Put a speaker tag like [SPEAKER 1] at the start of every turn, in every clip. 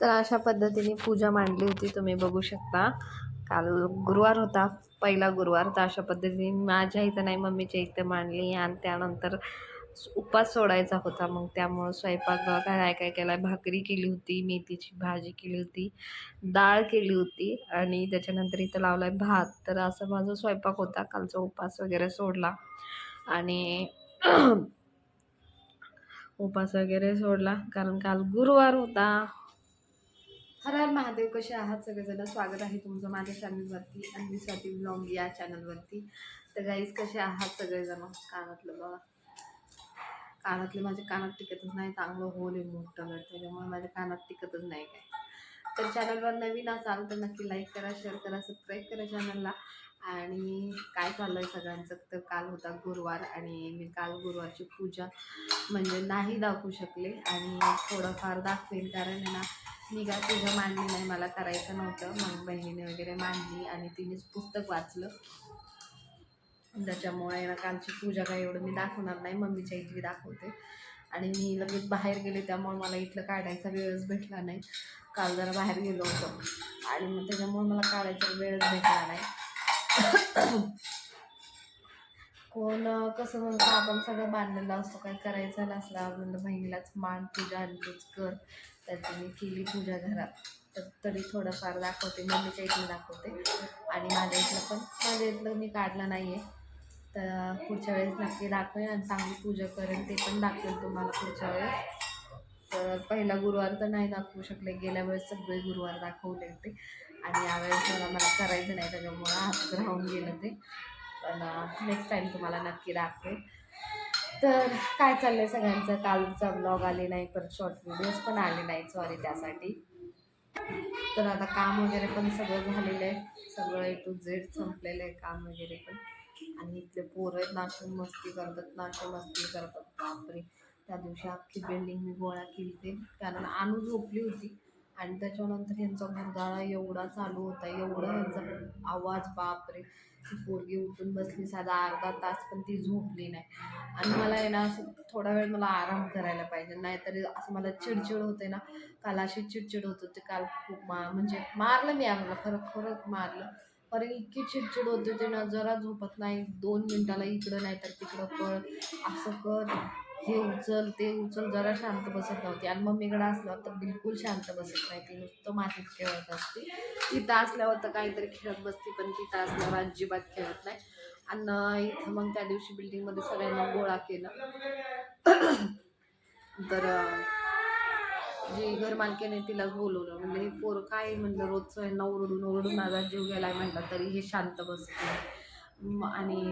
[SPEAKER 1] तर अशा पद्धतीने पूजा मांडली होती तुम्ही बघू शकता. काल गुरुवार होता पहिला गुरुवार तर अशा पद्धतीने माझ्या इथं नाही मम्मीच्या इथं मांडली आणि त्यानंतर उपास सोडायचा होता. मग त्यामुळं स्वयंपाक काय काय केला भाकरी केली होती मेथीची भाजी केली होती डाळ केली होती आणि त्याच्यानंतर इथं लावला आहे भात. तर असं माझा स्वयंपाक होता. कालचा उपास वगैरे सोडला आणि उपास वगैरे सोडला. कारण काल गुरुवार होता. हर हर महादेव कसे आहात? सगळेजण स्वागत आहे तुमचं माझ्या चॅनलवरती आणि स्वाती ब्लॉग या चॅनलवरती तर गाईज कसे आहात सगळेजण? कानातलं बघा कानातले माझ्या कानात टिकतच नाही. चांगलं होल आहे मोठं गट त्याच्यामुळे माझ्या कानात टिकतच नाही काय. तर चॅनलवर नवीन असाल तर नक्की लाईक करा शेअर करा सबस्क्राईब करा चॅनलला आणि काय चाललं आहे सगळ्यांचं? तर काल होता गुरुवार आणि मी काल गुरुवारची पूजा म्हणजे नाही दाखवू शकले. आणि थोडंफार दाखवेन कारण ना मी काय पूजा मांडली नाही मला करायचं नव्हतं. मग बहिणीने वगैरे मांडली आणि तिनेच पुस्तक वाचलं. त्याच्यामुळे ना कालची पूजा काय एवढं मी दाखवणार नाही मम्मीच्या इथली दाखवते. आणि मी लगेच बाहेर गेले त्यामुळे मला इथलं काढायचा वेळच भेटला नाही. काल जरा बाहेर गेलो होतो. आणि मग त्याच्यामुळे मला काढायचा वेळच भेटला नाही. कोण कसं म्हणतो आपण सगळं बांधलेलं असतो काही करायचं नसला म्हणलं बहिणीलाच मान पूजा आणि तूच कर. त्याची मी केली पूजा घरात. तर तरी थोडंफार दाखवते मम्मीच्या इथलं दाखवते. आणि माझ्या इथलं पण माझ्या इथलं मी काढलं नाही आहे तर पुढच्या वेळेस नक्की दाखवेन आणि चांगली पूजा करेन ते पण दाखवेल तुम्हाला पुढच्या वेळेस. तर पहिला गुरुवार तर नाही दाखवू शकले गेल्या वेळेस सगळे गुरुवार दाखवले होते. आणि यावेळेस मला मला करायचं नाही त्याच्यामुळं हात राहून गेलं ते. पण नेक्स्ट टाईम तुम्हाला नक्की दाखवेल तर काय चाललं आहे सगळ्यांचं? कालचा ब्लॉग आले नाही परत शॉर्ट व्हिडिओज पण आले नाही सॉरी त्यासाठी. तर आता काम वगैरे पण सगळं झालेलं आहे. सगळं ए टू झेड संपलेलं आहे काम वगैरे पण. आणि इथले पोरं आहेत मस्ती करतात नाशे मस्ती करतात. बापरे! त्या दिवशी अख्खी बिल्डिंग मी गोळा केली ते. कारण आणू झोपली होती. आणि त्याच्यानंतर यांचा गुरगाळा एवढा चालू होता एवढा यांचा आवाज बापरे ती पोरगी उठून बसली साधा अर्धा तास पण ती झोपली नाही. आणि मला आहे ना असं थोडा वेळ मला आराम करायला पाहिजे. नाहीतरी असं मला चिडचिड होते ना काल अशी चिडचिड होत होती. काल खूप मा म्हणजे मारलं मी आम्हाला खरं खरं मारलं. कारण इतकी चिडचिड होते होती ना जरा झोपत नाही. दोन मिनिटाला इकडं नाही तर तिकडं पळ. असं कर. हे उचल ते उचल जरा शांत बसत नव्हती. आणि मम्मीकडे असल्यावर तर बिलकुल शांत बसत नाही. ती नुसतं मातीत खेळत असते. तिथं असल्यावर तर काहीतरी खेळत बसते पण तिथं असल्यावर अजिबात खेळत नाही. आणि इथं मग त्या दिवशी बिल्डिंगमध्ये सगळ्यांना गोळा केलं. तर जी घरमालकीने तिला बोलवलं म्हणजे हे पोरं काय म्हणलं रोजचं यांना ओरडून ओरडून माझा जीव गेलाय. म्हणलं तरी हे शांत बसते. आणि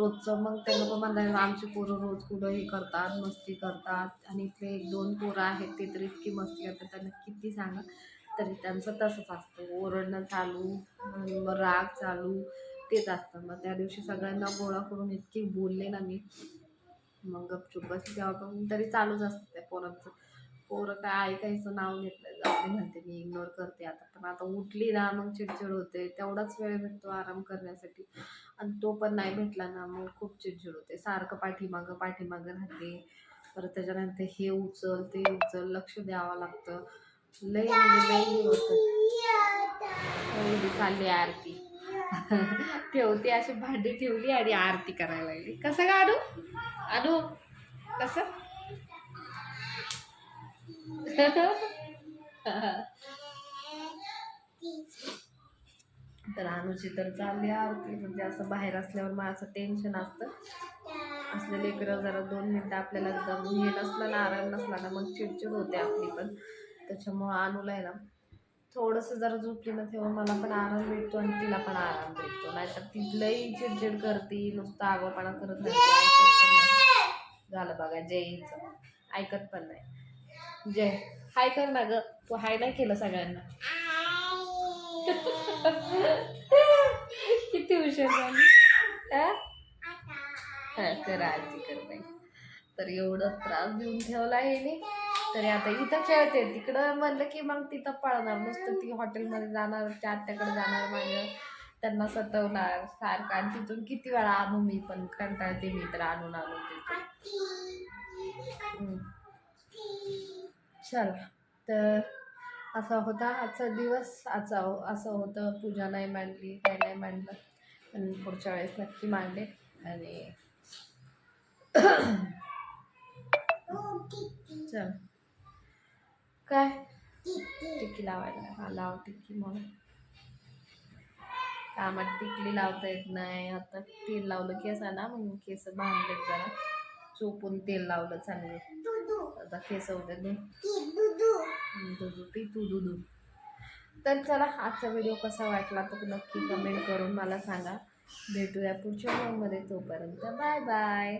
[SPEAKER 1] रोजचं मग ते लोक म्हणतात आमची पोरं रोज कुठं हे करतात मस्ती करतात. आणि इथले एक दोन पोरं आहेत ते तर इतकी मस्ती करतात त्यांना किती सांगा तरी त्यांचं तसंच असतं. ओरडणं चालू मग राग चालू तेच असतं. मग त्या दिवशी सगळ्यांना गोळा करून इतकी बोलले ना मी मग गपचूप बसली. तेव्हा पण तरी चालूच असतं त्या पोरांचं. पोरं काय ऐकायचं नाव घेतलं जाते म्हणते मी इग्नोर करते आता. पण आता उठली ना मग चिडचिड होते. तेवढाच वेळ भेटतो आराम करण्यासाठी. आणि तो पण नाही भेटला ना मग खूप चिडचिड होते. सारखं पाठीमागं पाठीमागं राहते. परत त्याच्यानंतर हे उचल ते उचल लक्ष द्यावं लागतं. लई म्हणजे लई होतं. म्हणजे चालली आरती. ठेवते अशी भांडी ठेवली आणि आरती करायला लागली. कसं का आणू आणू कसं? तर अनुची तर चालली आरती म्हणजे असं बाहेर असल्यावर मला असं टेन्शन असतं. असले लेकरं जरा दोन मिनटं आपल्याला एकदम हे नसलं ना आराम नसला ना मग चिडचिड होते आपली पण. त्याच्यामुळं अनुला आहे ना थोडंसं जरा झोपली ना तेव्हा मला पण आराम भेटतो आणि तिला पण आराम भेटतो. नाहीतर तिथलंही चिडचिड करते नुसतं आगोपणा करत नाही नाही. झालं बघा जयचं. ऐकत पण नाही. जय हाय कर ना ग. तू हाय नाही केलं सगळ्यांना. किती हुशार झाली. हा? कर आजी कर बाई. तर एवढं त्रास देऊन ठेवला आहे तरी आता इथं खेळते. तिकडं म्हणलं की मग तिथं पळणार. नुसतं ती हॉटेलमध्ये जाणार त्या आत्याकडे जाणार माझं त्यांना सतवणार सारखं. आणि तिथून किती वेळा आणू मी पण कंटाळते मी तर आणून आणून तिथून. चला. तर असा होता आजचा दिवस. आजचा असं होतं. पूजा नाही मांडली काय नाही मांडलं. पण पुढच्या वेळेस नक्की मांडले. आणि चल. काय? टिक्की लावायला. हा लाव टिक्की म्हणून. कामात टिकली लावता येत नाही. आता तेल लावलं केसाला मग केस बांधलेत जरा. चोपून तेल लावलं चांगलं. आता केस उद्या दुधू पी तू दुधू तर चला आजचा व्हिडिओ कसा वाटला तर नक्की कमेंट करून मला सांगा. भेटूया पुढच्या व्हिडिओमध्ये तोपर्यंत. Bye bye